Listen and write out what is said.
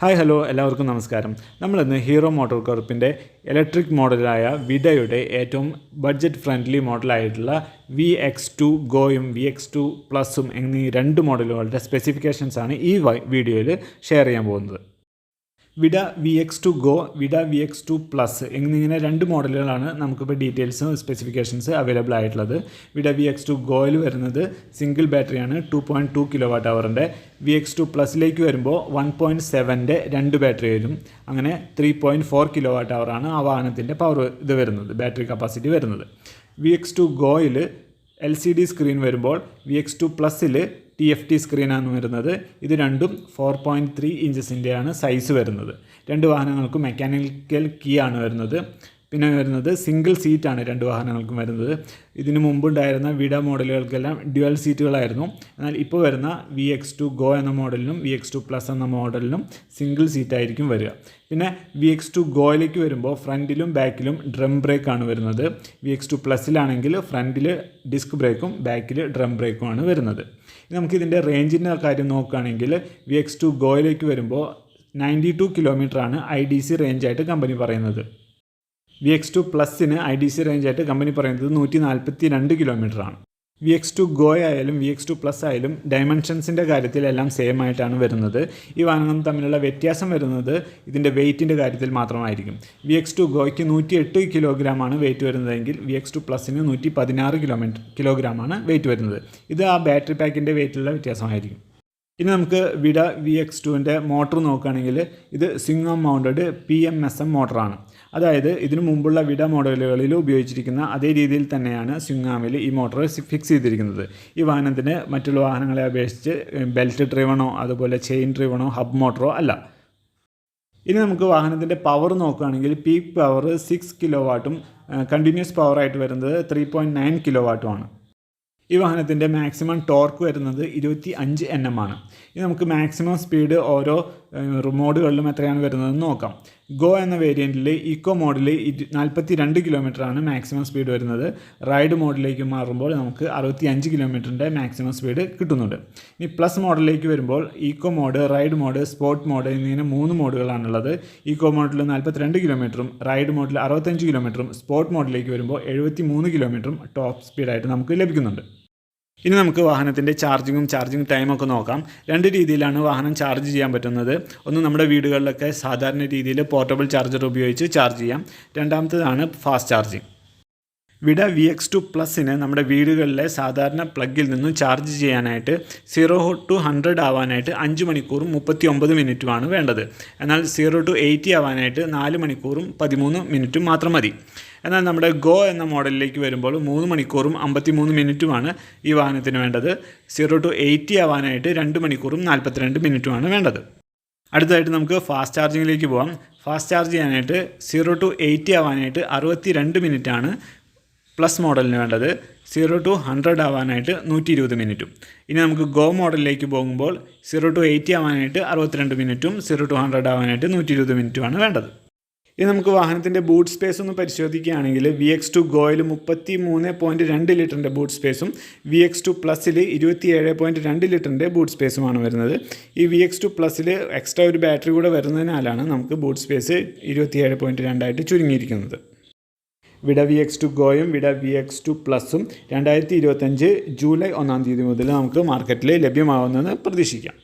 Hi hello എല്ലാവർക്കും നമസ്കാരം. നമ്മളിന്ന് ഹീറോ മോട്ടോർ കോർപ്പിന്റെ ഇലക്ട്രിക് മോഡലായ വിഡയുടെ ഏറ്റവും ബഡ്ജറ്റ് ഫ്രണ്ട്ലി മോഡലായിട്ടുള്ള വി എക്സ് ടു ഗോയും വി എക്സ് ടു പ്ലസും എന്നീ രണ്ട് മോഡലുകളുടെ സ്പെസിഫിക്കേഷൻസാണ് ഈ വീഡിയോയിൽ ഷെയർ ചെയ്യാൻ പോകുന്നത്. Vida V X two go Vida V X two plus എന്നിങ്ങനെ രണ്ട് മോഡലുകളാണ് നമുക്കിപ്പോൾ ഡീറ്റെയിൽസും സ്പെസിഫിക്കേഷൻസ് അവൈലബിൾ ആയിട്ടുള്ളത്. വിഡ വി എക്സ് ടു ഗോയിൽ വരുന്നത് സിംഗിൾ ബാറ്ററിയാണ് two point two kilowatt അവറിന്റെ വി എക്സ് ടു പ്ലസിലേക്ക് വരുമ്പോൾ വൺ പോയിന്റ് സെവന്റെ രണ്ട് ബാറ്ററി വരും. അങ്ങനെ three point four kilowatt അവറാണ് ആ വാഹനത്തിന്റെ പവർ ഇത് വരുന്നത് ബാറ്ററി കപ്പാസിറ്റി വരുന്നത്. വി എക്സ് ടു ഗോയിൽ എൽ സി ഡി സ്ക്രീൻ വരുമ്പോൾ വി എക്സ് ടു പ്ലസ്സിൽ ടി എഫ് ടി സ്ക്രീനാണ് വരുന്നത്. ഇത് രണ്ടും ഫോർ പോയിന്റ് ത്രീ ഇഞ്ചസിന്റെയാണ് സൈസ് വരുന്നത്. രണ്ട് വാഹനങ്ങൾക്കും മെക്കാനിക്കൽ കീ ആണ് വരുന്നത്. പിന്നെ വരുന്നത് സിംഗിൾ സീറ്റാണ് രണ്ട് വാഹനങ്ങൾക്കും വരുന്നത്. ഇതിന് മുമ്പുണ്ടായിരുന്ന വിഡ മോഡലുകൾക്കെല്ലാം ഡ്യുവൽ സീറ്റുകളായിരുന്നു എന്നാൽ ഇപ്പോൾ വരുന്ന വി എക്സ് ടു ഗോ എന്ന മോഡലിനും വി എക്സ് ടു പ്ലസ് എന്ന മോഡലിനും സിംഗിൾ സീറ്റായിരിക്കും വരിക. പിന്നെ വി എക്സ് ടു ഗോയിലേക്ക് വരുമ്പോൾ ഫ്രണ്ടിലും ബാക്കിലും ഡ്രം ബ്രേക്കാണ് വരുന്നത്. വി എക്സ് ടു പ്ലസ്സിലാണെങ്കിൽ ഫ്രണ്ടിൽ ഡിസ്ക് ബ്രേക്കും ബാക്കിൽ ഡ്രം ബ്രേക്കുമാണ് വരുന്നത്. നമുക്കിതിന്റെ റേഞ്ചിന്റെ കാര്യം നോക്കുകയാണെങ്കിൽ വി എക്സ് ടു ഗോയിലേക്ക് വരുമ്പോൾ നയന്റി ടു കിലോമീറ്ററാണ് ഐ ഡി സി റേഞ്ചായിട്ട് കമ്പനി പറയുന്നത്. വി എക്സ് ടു പ്ലസിന് ഐ ഡി സി റേഞ്ചായിട്ട് കമ്പനി പറയുന്നത് നൂറ്റി നാൽപ്പത്തി രണ്ട് കിലോമീറ്ററാണ് വി എക്സ് ടു ഗോ ആയാലും വി എക്സ് ടു പ്ലസ് ആയാലും ഡയമെൻഷൻസിന്റെ കാര്യത്തിലെല്ലാം സെയിം ആയിട്ടാണ് വരുന്നത്. ഈ വാഹനങ്ങൾ തമ്മിലുള്ള വ്യത്യാസം വരുന്നത് ഇതിന്റെ വെയ്റ്റിന്റെ കാര്യത്തിൽ മാത്രമായിരിക്കും. വി എക്സ് ടു ഗോയ്ക്ക് നൂറ്റി എട്ട് കിലോഗ്രാമാണ് വെയിറ്റ് വരുന്നതെങ്കിൽ വി എക്സ് ടു പ്ലസിന് നൂറ്റി പതിനാറ് കിലോമീറ്റർ കിലോഗ്രാമാണ് വെയിറ്റ് വരുന്നത്. ഇത് ആ ബാറ്ററി പാക്കിന്റെ വെയിറ്റിലുള്ള വ്യത്യാസമായിരിക്കും. ഇനി നമുക്ക് വിഡ വി എക്സ് ടുവിന്റെ മോട്ടർ നോക്കുകയാണെങ്കിൽ ഇത് Singham mounted P M S M മോട്ടറാണ്. അതായത് ഇതിനു മുമ്പുള്ള വിഡ മോഡലുകളിൽ ഉപയോഗിച്ചിരിക്കുന്ന അതേ രീതിയിൽ തന്നെയാണ് സിംഗാമിൽ ഈ മോട്ടോർ ഫിക്സ് ചെയ്തിരിക്കുന്നത്. ഈ വാഹനത്തിന് മറ്റുള്ള വാഹനങ്ങളെ അപേക്ഷിച്ച് ബെൽറ്റ് ഡ്രൈവണോ അതുപോലെ ചെയിൻ ഡ്രൈവണോ ഹബ് മോട്ടറോ അല്ല. ഇനി നമുക്ക് വാഹനത്തിന്റെ പവർ നോക്കുകയാണെങ്കിൽ പീക്ക് പവർ സിക്സ് കിലോ വാട്ടും കണ്ടിന്യൂസ് പവറായിട്ട് വരുന്നത് ത്രീ പോയിന്റ് നയൻ കിലോ വാട്ടുമാണ് ഈ വാഹനത്തിന്റെ മാക്സിമം ടോർക്ക് വരുന്നത് ഇരുപത്തി അഞ്ച് എൻ എം ആണ്. ഇനി നമുക്ക് മാക്സിമം സ്പീഡ് ഓരോ മോഡുകളിലും എത്രയാണ് വരുന്നതെന്ന് നോക്കാം. ഗോ എന്ന വേരിയന്റിൽ ഇക്കോ മോഡിൽ നാൽപ്പത്തി രണ്ട് കിലോമീറ്ററാണ് മാക്സിമം സ്പീഡ് വരുന്നത്. റൈഡ് മോഡിലേക്ക് മാറുമ്പോൾ നമുക്ക് അറുപത്തി അഞ്ച് കിലോമീറ്ററിന്റെ മാക്സിമം സ്പീഡ് കിട്ടുന്നുണ്ട്. ഇനി പ്ലസ് മോഡലിലേക്ക് വരുമ്പോൾ eco mode ride mode sport mode എന്നിങ്ങനെ മൂന്ന് മോഡുകളാണുള്ളത്. ഇക്കോ മോഡിൽ നാൽപ്പത്തിരണ്ട് കിലോമീറ്ററും റൈഡ് മോഡിൽ അറുപത്തഞ്ച് കിലോമീറ്ററും സ്പോർട്ട് മോഡിലേക്ക് വരുമ്പോൾ എഴുപത്തി മൂന്ന് കിലോമീറ്ററും ടോപ്പ് സ്പീഡായിട്ട് നമുക്ക് ലഭിക്കുന്നുണ്ട്. ഇനി നമുക്ക് വാഹനത്തിന്റെ ചാർജിങ്ങും ചാർജിങ് ടൈമൊക്കെ നോക്കാം. രണ്ട് രീതിയിലാണ് വാഹനം ചാർജ് ചെയ്യാൻ പറ്റുന്നത്. ഒന്ന് നമ്മുടെ വീടുകളിലൊക്കെ സാധാരണ രീതിയിൽ പോർട്ടബിൾ ചാർജർ ഉപയോഗിച്ച് ചാർജ് ചെയ്യാം. രണ്ടാമത്തേതാണ് fast charging Vida V X two പ്ലസിന് നമ്മുടെ വീടുകളിലെ സാധാരണ പ്ലഗിൽ നിന്നും ചാർജ് ചെയ്യാനായിട്ട് സീറോ ടു ഹൺഡ്രഡ് ആവാനായിട്ട് അഞ്ച് മണിക്കൂറും മുപ്പത്തി ഒമ്പത് മിനിറ്റുമാണ് വേണ്ടത്. എന്നാൽ സീറോ ടു എയ്റ്റി ആവാനായിട്ട് നാല് മണിക്കൂറും പതിമൂന്ന് മിനിറ്റും മാത്രം മതി. എന്നാൽ നമ്മുടെ ഗോ എന്ന മോഡലിലേക്ക് വരുമ്പോൾ മൂന്ന് മണിക്കൂറും അമ്പത്തി മൂന്ന് മിനിറ്റുമാണ് ഈ വാഹനത്തിന് വേണ്ടത്. സീറോ ടു എയ്റ്റി ആവാനായിട്ട് രണ്ട് മണിക്കൂറും നാൽപ്പത്തിരണ്ട് മിനിറ്റുമാണ് വേണ്ടത്. അടുത്തതായിട്ട് നമുക്ക് ഫാസ്റ്റ് ചാർജിങ്ങിലേക്ക് പോകാം ഫാസ്റ്റ് ചാർജ് ചെയ്യാനായിട്ട് സീറോ ടു എയ്റ്റി ആവാനായിട്ട് അറുപത്തി രണ്ട് മിനിറ്റാണ് പ്ലസ് മോഡലിന് വേണ്ടത് സീറോ ടു ഹൺഡ്രഡ് ആവാനായിട്ട് നൂറ്റി ഇരുപത് മിനിറ്റും. ഇനി നമുക്ക് ഗോ മോഡലിലേക്ക് പോകുമ്പോൾ സീറോ ടു എയ്റ്റി ആവാനായിട്ട് അറുപത്തിരണ്ട് മിനിറ്റും സീറോ ടു ഹൺഡ്രഡ് ആവാനായിട്ട് നൂറ്റി ഇരുപത് മിനിറ്റുമാണ് വേണ്ടത്. ഇനി നമുക്ക് വാഹനത്തിന്റെ ബൂട്ട് സ്പേസ് ഒന്ന് പരിശോധിക്കുകയാണെങ്കിൽ വി എക്സ് ടു ഗോയിൽ മുപ്പത്തി മൂന്ന് പോയിന്റ് രണ്ട് ലിറ്ററിന്റെ ബൂട്ട് സ്പേസും വി എക്സ് ടു പ്ലസ്സിൽ ഇരുപത്തി ഏഴ് പോയിന്റ് രണ്ട് ലിറ്ററിന്റെ ബൂട്ട് സ്പേസുമാണ് വരുന്നത്. ഈ വി എക്സ് ടു പ്ലസ്സിൽ എക്സ്ട്രാ ഒരു ബാറ്ററി കൂടെ വരുന്നതിനാലാണ് നമുക്ക് ബൂട്ട് സ്പേസ് ഇരുപത്തിയേഴ് പോയിന്റ് രണ്ടായിട്ട് ചുരുങ്ങിയിരിക്കുന്നത്. വിട വി എക്സ് ടു ഗോയും വിട വി എക്സ് ടു പ്ലസും രണ്ടായിരത്തി ഇരുപത്തഞ്ച് ജൂലൈ ഒന്നാം തീയതി മുതൽ നമുക്ക് മാർക്കറ്റിൽ ലഭ്യമാകുന്നതെന്ന് പ്രതീക്ഷിക്കാം.